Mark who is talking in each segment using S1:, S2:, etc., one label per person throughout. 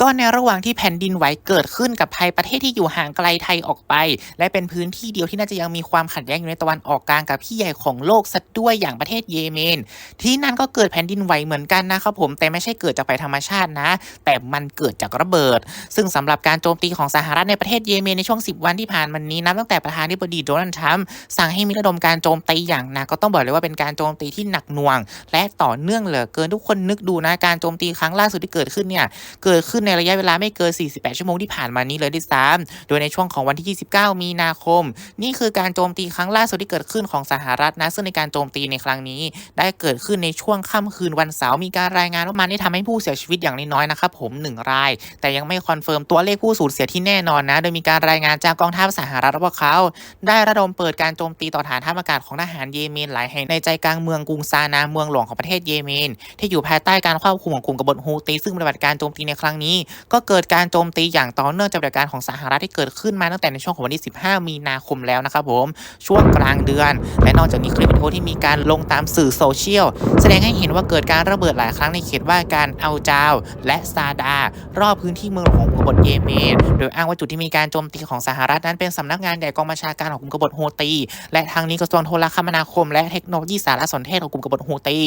S1: ก็ในระหว่างที่แผ่นดินไหวเกิดขึ้นกับภัยประเทศที่อยู่ห่างไกลไทยออกไป และเป็นพื้นที่เดียวที่น่าจะยังมีความขัดแย้งอยู่ในตะวันออกกลางกับที่ใหญ่ของโลกซะด้วยอย่างประเทศเยเมน ที่นั่นก็เกิดแผ่นดินไหวเหมือนกันนะครับผมแต่ไม่ใช่เกิดจากภัยธรรมชาตินะ แต่มันเกิดจากระเบิด ซึ่งสำหรับการโจมตีของสหรัฐในประเทศเยเมนในช่วง 10 วันที่ผ่านมานี้นับตั้งแต่ประธานาธิบดีโดนัลด์ทรัมป์สั่งให้มีระดมการโจมตีอย่างหนักก็ต้องบอกเลยว่าเป็นการโจมตีที่หนักหน่วง และต่อเนื่องเหลือเกินทุกคนนึกดูนะการโจมตีครั้งล่าสุดที่เกิดขึ้นเนี่ยเกิดขึ้นในระยะเวลาไม่เกิน 48 ชั่วโมงที่ผ่านมานี้เลยด้วยซ้ำโดยในช่วงของวันที่ 29 มีนาคม นี่คือการโจมตีครั้งล่าสุดที่เกิดขึ้นของสหรัฐนะ ซึ่งในการโจมตีในครั้งนี้ ได้เกิดขึ้นในช่วงค่ำคืนวันเสาร์มีการรายงานว่ามันได้ทำให้ผู้เสียชีวิตอย่างน้อยๆนะครับผม 1 ราย แต่ยังไม่คอนเฟิร์มตัวเลขผู้สูญเสียที่แน่นอนนะ โดยมีการรายงานจากกองทัพสหรัฐว่าเขา ได้ระดมเปิดการโจมตีต่อฐานทัพอากาศของทหารเยเมนหลายแห่งในใจกลางเมืองกรุงซานาเมืองหลวงของประเทศเยเมน ที่อยู่ภายใต้การควบคุมของกลุ่มกบฏฮูตีซึ่งปฏิบัติการโจมตีในครั้งนี้ก็เกิดการโจมตีอย่างต่อเนื่องจากปฏิบัติการของสหรัฐที่เกิดขึ้นมาตั้งแต่ในช่วงของวันที่ 15 มีนาคมแล้วนะครับผมช่วงกลางเดือน และนอกจากนี้คลิปวิดีโอที่มีการลงตามสื่อโซเชียลแสดงให้เห็นว่าเกิดการระเบิดหลายครั้งในเขตว่าการเอาจาว และซาดา รอบพื้นที่เมืองของกบฏเยเมน โดยอ้างว่าจุดที่มีการโจมตีของสหรัฐนั้นเป็นสำนักงานใหญ่กองบัญชาการของกลุ่มกบฏโฮตี และทางนี้กระทรวงโทรคมนาคม และเทคโนโลยีสารสนเทศของกลุ่มกบฏโฮตี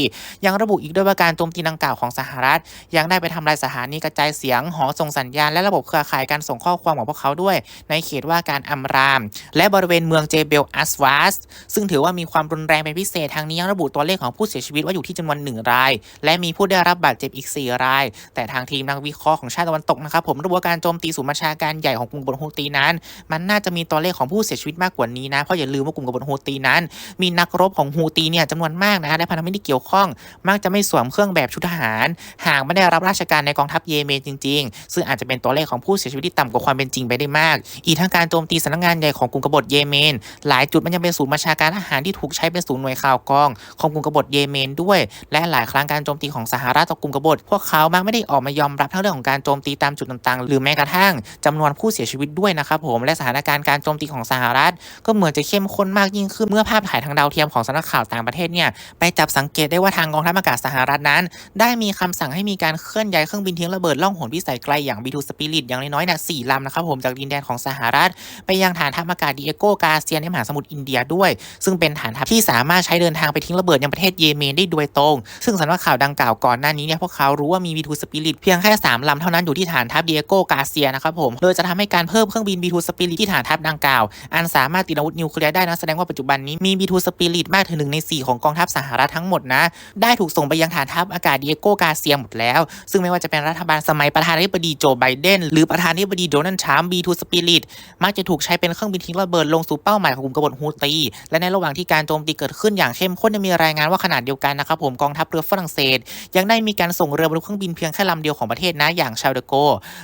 S1: ยังระบุอีกด้วยว่าการโจมตีดังกล่าวของสหรัฐ ยังได้ไปทำลายสถานีกระจายเสียงหอส่งสัญญาณและระบบเครือข่ายการส่งข้อความของพวกเขาด้วย ในเขตว่าการอัมราม และบริเวณเมืองเจเบลอัสวาสซึ่งถือว่ามีความรุนแรงเป็นพิเศษทางนี้ยังระบุตัวเลขของผู้เสียชีวิตว่าอยู่ที่จำนวนหนึ่งราย และมีผู้ได้รับบาดเจ็บอีก 4 ราย แต่ทางทีมนักวิเคราะห์ของชาติตะวันตกนะครับผมระบุว่าการโจมตีศูนย์บัญชาการใหญ่ของกลุ่มกบฏฮูตีนั้น มันน่าจะมีตัวเลขของผู้เสียชีวิตมากกว่านี้นะเพราะอย่าลืมว่ากลุ่มกบฏฮูตีนั้น มีนักรบของฮูตีเนี่ยจำนวนมากนะและพันธมิตรที่เกี่ยวข้อง มักจะไม่สวมเครื่องแบบชุดทหาร หากไม่ได้รับราชการในกองทัพเยเมนจริงๆซึ่งอาจจะเป็นตัวเลขของผู้เสียชีวิตที่ต่ำกว่าความเป็นจริงไปได้มาก อีกทั้งการโจมตีสำนักงานใหญ่ของกลุ่มกบฏเยเมน หลายจุดมันยังเป็นศูนย์บัญชาการทหารที่ถูกใช้เป็นศูนย์หน่วยข่าวกรองของกลุ่มกบฏเยเมนด้วย และหลายครั้งการโจมตีของสหรัฐต่อกลุ่มกบฏพวกเขามักไม่ได้ออกมายอมรับทั้งเรื่องของการโจมตีตามจุดต่างๆ หรือแม้กระทั่งจำนวนผู้เสียชีวิตด้วยนะครับผมและสถานการณ์การโจมตีของสหรัฐ ก็เหมือนจะเข้มข้นมากยิ่งขึ้นเมื่อภาพถ่ายทางดาวเทียมของสำนักข่าวต่างประเทศเนี่ยไปจับสังเกตได้ว่าทางกองทัพอากาศสหรัฐนั้น ได้มีคำสั่งให้มีการเคลื่อนย้ายเครื่องบินทิ้งระเบิดล่องหนพิสัยไกลอย่าง B2 Spirit อย่างน้อยๆเนี่ยสี่ลำนะครับผมจากดินแดนของสหรัฐ ไปยังฐานทัพอากาศดิเอโกกาเซียนในมหาสมุทรอินเดียด้วย ซึ่งเป็นฐานทัพที่สามารถใช้เดินทางไปทิ้งระเบิดยังประเทศเยเมนได้โดยตรง ซึ่งสำนักข่าวดังกล่าวก่อนหน้านี้เนี่ยพวกเขารู้ว่ามี B2 Spirit เพียงแค่3ลำเท่านั้นอยู่ที่ฐานทัพดิเอโกกาเซียนะครับผมโดยจะทำให้การเพิ่มเครื่องบิน B2 Spirit ที่ฐานทัพดังกล่าว อันสามารถติดอาวุธนิวเคลียร์ได้นะแสดงว่าปัจจุบันนี้มี B2 Spirit มากถึงหนึ่งใน 4 ของกองทัพสหรัฐทั้งหมดนะได้ถูกส่งไปยังฐานทัพอากาศดิเอโกกาเซียหมดแล้ว ซึ่งไม่ว่าจะเป็นรัฐบาลสมัยประธธานาธิบดีโจไบเดนหรือประธานาธิบดีโดนัลด์ทรัมป์ B2 Spirit มักจะถูกใช้เป็นเครื่องบินทิ้งระเบิดลงสู่เป้าหมายของกลุ่มกบฏฮูตี และในระหว่างที่การโจมตีเกิดขึ้นอย่างเข้มข้นยังมีรายงานว่าขนาดเดียวกันนะครับผมกองทัพเรือฝรั่งเศส ยังได้มีการส่งเรือบรรทุกเครื่องบินเพียงแค่ลำเดียวของประเทศนะอย่างชาลเดโก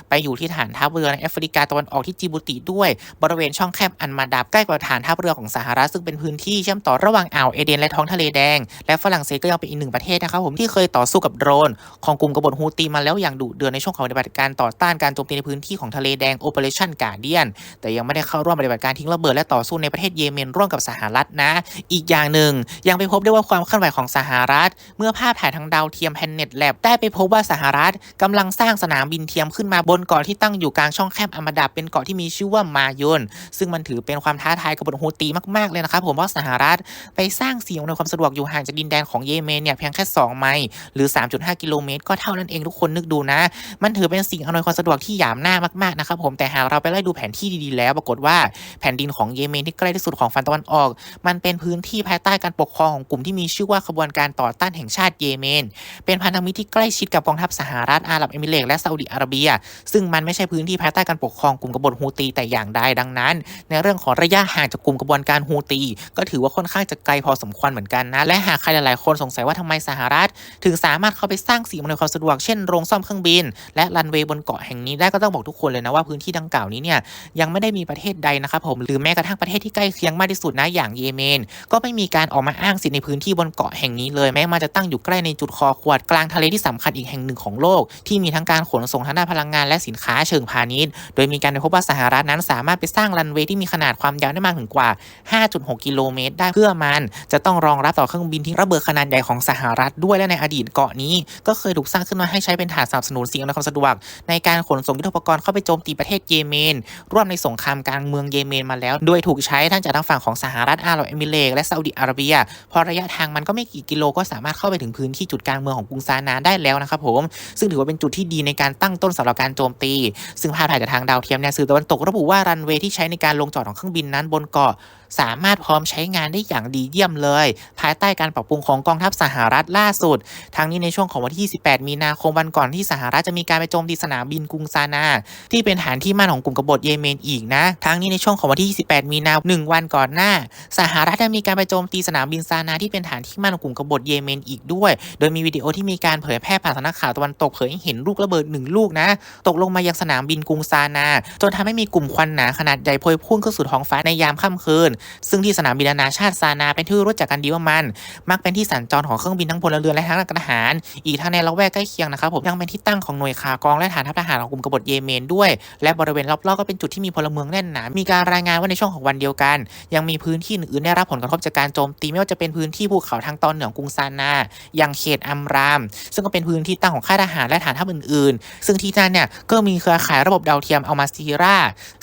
S1: ไปอยู่ที่ฐานทัพเรือในแอฟริกาตะวันออกที่จิบูติด้วย บริเวณช่องแคบอันมาดับใกล้กับฐานทัพเรือของสหรัฐซึ่งเป็นพื้นที่เชื่อมต่อระหว่างอ่าวเอเดนและท้องทะเลแดง และฝรั่งเศสก็ยังเป็นอีกหนึ่งประเทศนะครับผมที่เคยต่อสู้กับโดรนของกลุ่มกบฏฮูตีมาแล้วอย่างดุเดือดในช่วงของฏิบัติการต่อต้านการโจมตีในพื้นที่ของทะเลแดง Operation Guardian แต่ยังไม่ได้เข้าร่วมปฏิบัติการทิ้งระเบิดและต่อสู้ในประเทศเยเมนร่วมกับสหรัฐนะ อีกอย่างหนึ่ง ยังไปพบได้ว่าความเคลื่อนไหวของสหรัฐ เมื่อภาพถ่ายทางดาวเทียมแพนเน็ตแลบได้ไปพบว่าสหรัฐกำลังสร้างสนามบินเทียมขึ้นมาบนเกาะที่ตั้งอยู่กลางช่องแคบอมดาเป็นเกาะที่มีชื่อว่ามายนซึ่งมันถือเป็นความท้าทายกับบฏฮูตีมากๆเลยนะครับผมว่าสหรัฐไปสร้างสิ่งอำนวยความสะดวกอยู่ห่างจากดินแดนของเยเมนเนี่ยเพียงแค่ 2 ไมล์หรือ 3.5 กิโลเมตรก็เท่านั้นเองทุกคนนึกดูนะ มันถือเป็นสิ่งอำนวยความสะดวกที่หยามหน้ามากๆนะครับผมแต่หากเราไปไล่ดูแผนที่ดีๆแล้ว ปรากฏว่าแผ่นดินของเยเมนที่ใกล้ที่สุดของฝั่งตะวันออก มันเป็นพื้นที่ภายใต้การปกครองของกลุ่มที่มีชื่อว่าขบวนการต่อต้านแห่งชาติเยเมน เป็นพันธมิตรที่ใกล้ชิดกับกองทัพสหรัฐอาหรับเอมิเรตและซาอุดิอาระเบีย ซึ่งมันไม่ใช่พื้นที่ภายใต้การปกครองกลุ่มกบฏฮูตีแต่อย่างใดดังนั้น ในเรื่องของระยะห่างจากกลุ่มกบวนการฮูตี ก็ถือว่าค่อนข้างจะไกลพอสมควรเหมือนกันนะและหากใครหลายๆ คนสงสัยว่าทำไมสหรัฐ ถึงสามารถเข้าไปสร้างสิ่งอำนวยความสะดวกเช่นโรงซ่อมเครื่องบินและรันเวย์บนเกาะแห่งนี้ได้ก็ต้องบอกทุกคนเลยนะว่าพื้นที่ดังกล่าวนี้เนี่ยยังไม่ได้มีประเทศใดนะครับผมหรือแม้กระทั่งประเทศที่ใกล้เคียงมากที่สุดนะอย่างเยเมน ก็ไม่มีการออกมาอ้างสิทธิในพื้นที่บนเกาะแห่งนี้เลยแม้มันจะตั้งอยู่ใกล้ในจุดคอขวดกลางทะเลที่สำคัญอีกแห่งหนึ่งของโลก ที่มีทั้งการขนส่งทางด้านพลังงานและสินค้าเชิงพาณิชย์ โดยมีการพบว่าสหรัฐนั้นสามารถไปสร้างรันเวย์ที่มีขนาดความยาวได้มากถึงกว่า 5.6 กิโลเมตร ได้เพื่อมัน จะต้องรองรับต่อเครื่องบินที่ระเบิดขนาดใหญ่ของสหรัฐด้วยและในอดีตเกาะนี้ ก็เคยถูกสร้างขึ้นมาให้ใช้เป็นฐานสนับสนุนสิ่งอำนวยความสะดวกดวก ในการขนส่งยุทโธปกรณ์เข้าไปโจมตีประเทศเยเมน ร่วมในสงครามกลางเมืองเยเมนมาแล้ว โดยถูกใช้ทั้งจากทางฝั่งของสหรัฐอาหรับเอมิเรตและซาอุดิอาระเบีย พอระยะทางมันก็ไม่กี่กิโลก็สามารถเข้าไปถึงพื้นที่จุดกลางเมืองของกรุงซานาได้แล้วนะครับผม ซึ่งถือว่าเป็นจุดที่ดีในการตั้งต้นสำหรับการโจมตี ซึ่งภาพถ่ายจากทางดาวเทียมเนี่ยสื่อตะวันตกระบุว่ารันเวย์ที่ใช้ในการลงจอดของเครื่องบินนั้นบนเกาะสามารถพร้อมใช้งานได้อย่างดีเยี่ยมเลย ภายใต้การปรับปรุงของกองทัพสหรัฐล่าสุด ทั้งนี้ในช่วงของวันที่ 28 มีนาคมวันก่อนที่สหรัฐจะมีการไปโจมตีสนามบินกรุงซานา ที่เป็นฐานที่มั่นของกลุ่มกบฏเยเมนอีกนะ ทั้งนี้ในช่วงของวันที่ 28 มีนาหนึ่งวันก่อนหน้า สหรัฐได้มีการไปโจมตีสนามบินซานาที่เป็นฐานที่มั่นของกลุ่มกบฏเยเมนอีกด้วย โดยมีวิดีโอที่มีการเผยแพร่ผ่านสำนักข่าวตะวันตกเผยให้เห็นลูกระเบิดหนึ่งลูกนะ ตกลงมายังสนามบินกรุงซานา จนทำให้มีกลุ่มควันหนาขนาดใหญ่พวยพุ่งขึ้นสู่ท้องฟ้าในยามค่ำคืนซึ่งที่สนามบินนานาชาติซานาเป็นที่รู้จักกันดีว่ามัน มักเป็นที่สัญจรของเครื่องบินทั้งพลเรือนและทั้งทหาร อีกทั้งในละแวกใกล้เคียงนะครับผมยังเป็นที่ตั้งของหน่วยข่าวกองและฐานทัพทหารของกลุ่มกบฏเยเมนด้วย และบริเวณรอบๆก็เป็นจุดที่มีพลเมืองแน่นหนา มีการรายงานว่าในช่วงของวันเดียวกัน ยังมีพื้นที่อื่นๆได้รับผลกระทบจากการโจมตีไม่ว่าจะเป็นพื้นที่ภูเขาทางตอนเหนือของกรุงซานาอย่างเขตอัมราม ซึ่งก็เป็นพื้นที่ตั้งของค่ายทหารและฐานทัพอื่นๆ ซึ่งที่นั่นเนี่ยก็มีเครือข่ายระบบดาวเทียมอัลมาซีรา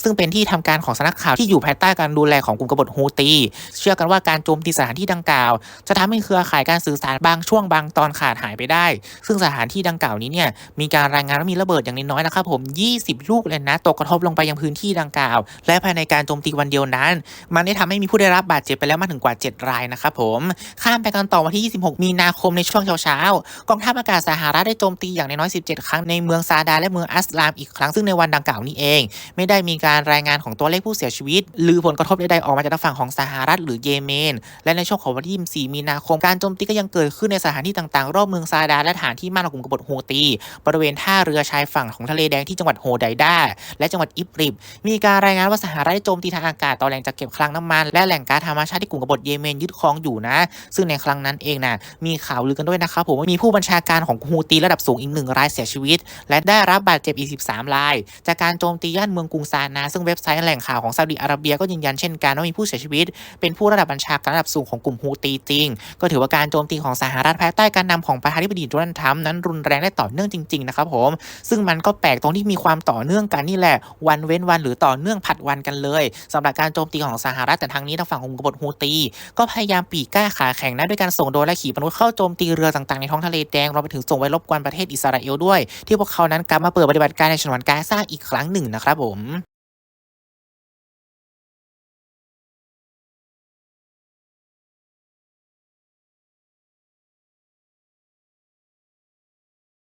S1: ซึ่งเป็นที่ทำการของสำนักข่าวที่อยู่ภายใต้การดูแลของกลุ่มกบฏฮูตี เชื่อกันว่าการโจมตีสถานที่ดังกล่าว จะทำให้เครือข่ายการสื่อสารบางช่วงบางตอนขาดหายไปได้ ซึ่งสถานที่ดังกล่าวนี้เนี่ยมีการรายงานว่ามีระเบิดอย่างน้อยๆนะครับผม 20 ลูกเลยนะตกกระทบลงไปยังพื้นที่ดังกล่าว และภายในการโจมตีวันเดียวนั้น มันได้ทำให้มีผู้ได้รับบาดเจ็บไปแล้วมากถึงกว่า 7 รายนะครับผมข้ามไปกันต่อวันที่ 26 มีนาคมในช่วงเช้าๆกองทัพอากาศสหรัฐได้โจมตีอย่างน้อย17 ครั้งในเมืองซาดาและเมืองอัสลามอีกครั้งซึ่งในวันดังกล่าวนี้เอง ไม่ได้มีการรายงานของตัวเลขผู้เสียชีวิต หรือผลกระทบใดๆออกมาจากทางฝั่งของสหรัฐหรือเยเมน และในช่วงของวันที่24มีนาคมการโจมตีก็ยังเกิดขึ้นในสถานที่ต่างๆ รอบเมืองซาดาและฐานที่มั่นของกลุ่มกบฏฮูตี บริเวณท่าเรือชายฝั่งของทะเลแดงที่จังหวัดโฮไดดาและจังหวัดอิบริบ มีการรายงานว่าสหรัฐได้โจมตีทางอากาศต่อแหล่งจักเก็บคลังน้ำมัน และแหล่งก๊าซธรรมชาติที่กลุ่มกบฏเยเมนยึดครองอยู่นะ ซึ่งในครั้งนั้นเองนะมีข่าวลือกันด้วยนะครับผมว่ามีผู้บัญชาการของฮูตีระดับสูงอีกหนึ่งรายเสียชีวิต และได้รับบาดเจ็บอีก 13 ราย จากการโจมตีย่านเมืองกรุงซานา ซึ่งเว็บไซต์แหล่งข่าวของซาอุดิอาระเบียก็ยืนยันเช่นกันว่ามีผู้เสียชีวิต เป็นผู้ระดับบัญชาการระดับสูงของกลุ่มฮูตีจริง ก็ถือว่าการโจมตีของสหรัฐภายใต้การนำของประธานาธิบดีโดนัลด์ทรัมป์นั้นรุนแรงและต่อเนื่องจริงๆนะครับผม ซึ่งมันก็แปลกตรงที่มีความต่อเนื่องกันนี่แหละ วันเว้นวันหรือต่อเนื่องผัดวันกันเลยสำหรับการโจมตีของสหรัฐแต่ทางนี้ทางฝั่งของกบฏฮูตี ก็พยายามปีกก้าขาแข็งนะด้วยการส่งโดรนและขีปนาวุธเข้าโจมตีเรือต่างๆในท้องทะเลแดงรวมไปถึงส่งไว้รบกวนประเทศอิสราเอลด้วย ที่พวกเขานั้นกลับมาเปิดปฏิบัติการในฉนวนกาซาอีกครั้งหนึ่งนะครับผม